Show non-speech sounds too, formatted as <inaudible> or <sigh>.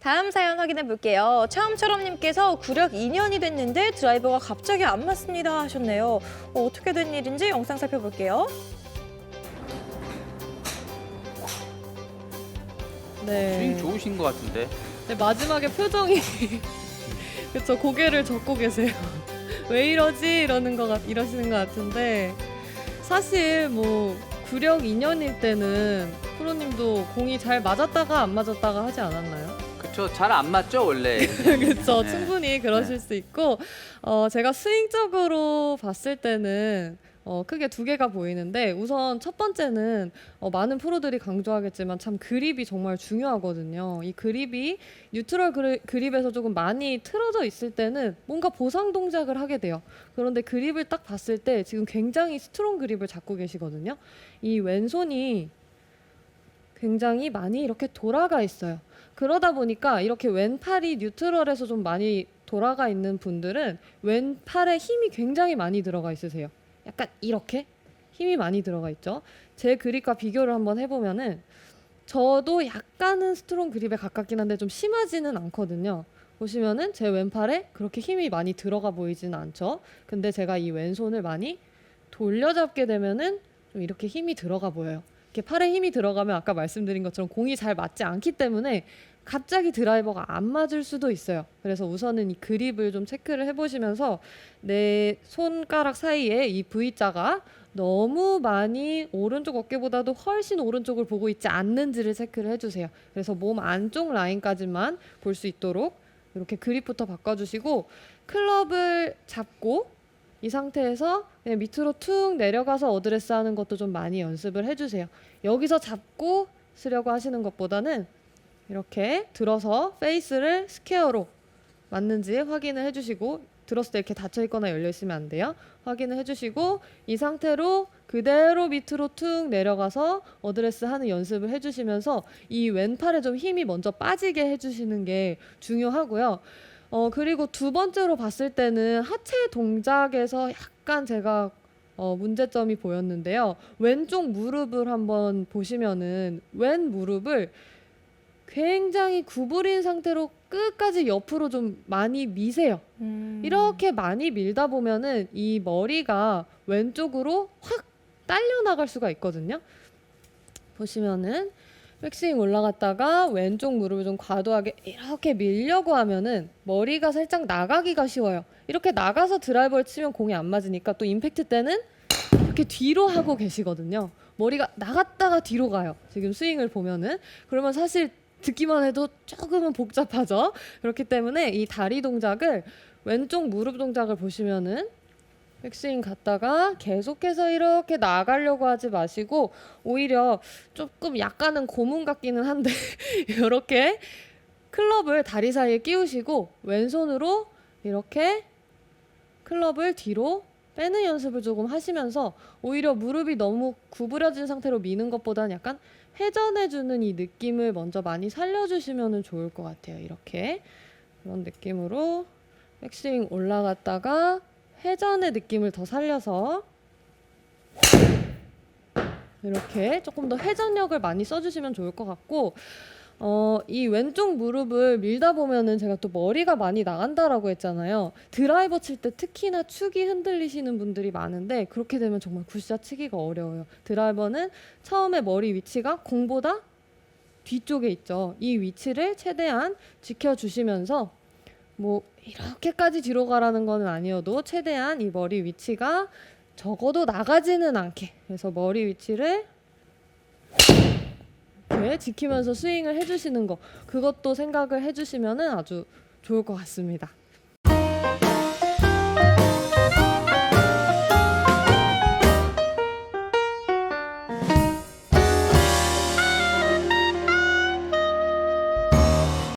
다음 사연 확인해 볼게요. 처음처럼님께서 구력 2년이 됐는데 드라이버가 갑자기 안 맞습니다 하셨네요. 어, 어떻게 된 일인지 영상 살펴볼게요. 네. 스윙 좋으신 것 같은데. 네, 마지막에 표정이 <laughs> 그쵸 고개를 젓고 계세요. <laughs> 왜 이러지 이러는 것 같, 이러시는 것 같은데 사실 뭐 구력 2년일 때는 프로님도 공이 잘 맞았다가 안 맞았다가 하지 않았나요? 그쵸. 잘 안 맞죠, 원래. <laughs> 그렇죠. 네. 충분히 그러실 수 있고 어, 제가 스윙적으로 봤을 때는 어, 크게 두 개가 보이는데 우선 첫 번째는 어, 많은 프로들이 강조하겠지만 참 그립이 정말 중요하거든요. 이 그립이 뉴트럴 그리, 그립에서 조금 많이 틀어져 있을 때는 뭔가 보상 동작을 하게 돼요. 그런데 그립을 딱 봤을 때 지금 굉장히 스트롱 그립을 잡고 계시거든요. 이 왼손이 굉장히 많이 이렇게 돌아가 있어요. 그러다 보니까 이렇게 왼팔이 뉴트럴에서 좀 많이 돌아가 있는 분들은 왼팔에 힘이 굉장히 많이 들어가 있으세요. 약간 이렇게 힘이 많이 들어가 있죠. 제 그립과 비교를 한번 해보면은 저도 약간은 스트롱 그립에 가깝긴 한데 좀 심하지는 않거든요. 보시면은 제 왼팔에 그렇게 힘이 많이 들어가 보이지는 않죠. 근데 제가 이 왼손을 많이 돌려잡게 되면은 좀 이렇게 힘이 들어가 보여요. 이렇게 팔에 힘이 들어가면 아까 말씀드린 것처럼 공이 잘 맞지 않기 때문에 갑자기 드라이버가 안 맞을 수도 있어요. 그래서 우선은 이 그립을 좀 체크를 해보시면서 내 손가락 사이에 이 V자가 너무 많이 오른쪽 어깨보다도 훨씬 오른쪽을 보고 있지 않는지를 체크를 해주세요. 그래서 몸 안쪽 라인까지만 볼 수 있도록 이렇게 그립부터 바꿔주시고 클럽을 잡고 이 상태에서 그냥 밑으로 툭 내려가서 어드레스 하는 것도 좀 많이 연습을 해주세요. 여기서 잡고 쓰려고 하시는 것보다는 이렇게 들어서 페이스를 스퀘어로 맞는지 확인을 해주시고 들었을 때 이렇게 닫혀 있거나 열려 있으면 안 돼요. 확인을 해주시고 이 상태로 그대로 밑으로 툭 내려가서 어드레스 하는 연습을 해주시면서 이 왼팔에 좀 힘이 먼저 빠지게 해주시는 게 중요하고요. 어 그리고 두 번째로 봤을 때는 하체 동작에서 약간 제가 어, 문제점이 보였는데요. 왼쪽 무릎을 한번 보시면은 왼 무릎을 굉장히 구부린 상태로 끝까지 옆으로 좀 많이 미세요. 음. 이렇게 많이 밀다 보면은 이 머리가 왼쪽으로 확 딸려 나갈 수가 있거든요. 보시면은 백스윙 올라갔다가 왼쪽 무릎을 좀 과도하게 이렇게 밀려고 하면은 머리가 살짝 나가기가 쉬워요. 이렇게 나가서 드라이버를 치면 공이 안 맞으니까 또 임팩트 때는 이렇게 뒤로 하고 계시거든요. 머리가 나갔다가 뒤로 가요. 지금 스윙을 보면은 그러면 사실 듣기만 해도 조금은 복잡하죠. 그렇기 때문에 이 다리 동작을 왼쪽 무릎 동작을 보시면은 백스윙 갔다가 계속해서 이렇게 나가려고 하지 마시고 오히려 조금 약간은 고문 같기는 한데 <laughs> 이렇게 클럽을 다리 사이에 끼우시고 왼손으로 이렇게 클럽을 뒤로 빼는 연습을 조금 하시면서 오히려 무릎이 너무 구부려진 상태로 미는 것보다는 약간 회전해주는 이 느낌을 먼저 많이 살려주시면 좋을 것 같아요. 이렇게 그런 느낌으로 백스윙 올라갔다가 회전의 느낌을 더 살려서 이렇게 조금 더 회전력을 많이 써주시면 좋을 것 같고 어, 이 왼쪽 무릎을 밀다 보면은 제가 또 머리가 많이 나간다라고 했잖아요. 드라이버 칠 때 특히나 축이 흔들리시는 분들이 많은데 그렇게 되면 정말 굿샷 치기가 어려워요. 드라이버는 처음에 머리 위치가 공보다 뒤쪽에 있죠. 이 위치를 최대한 지켜주시면서 뭐 이렇게까지 뒤로 가라는 거는 아니어도 최대한 이 머리 위치가 적어도 나가지는 않게 그래서 머리 위치를 이렇게 지키면서 스윙을 해주시는 거 그것도 생각을 해주시면은 아주 좋을 것 같습니다.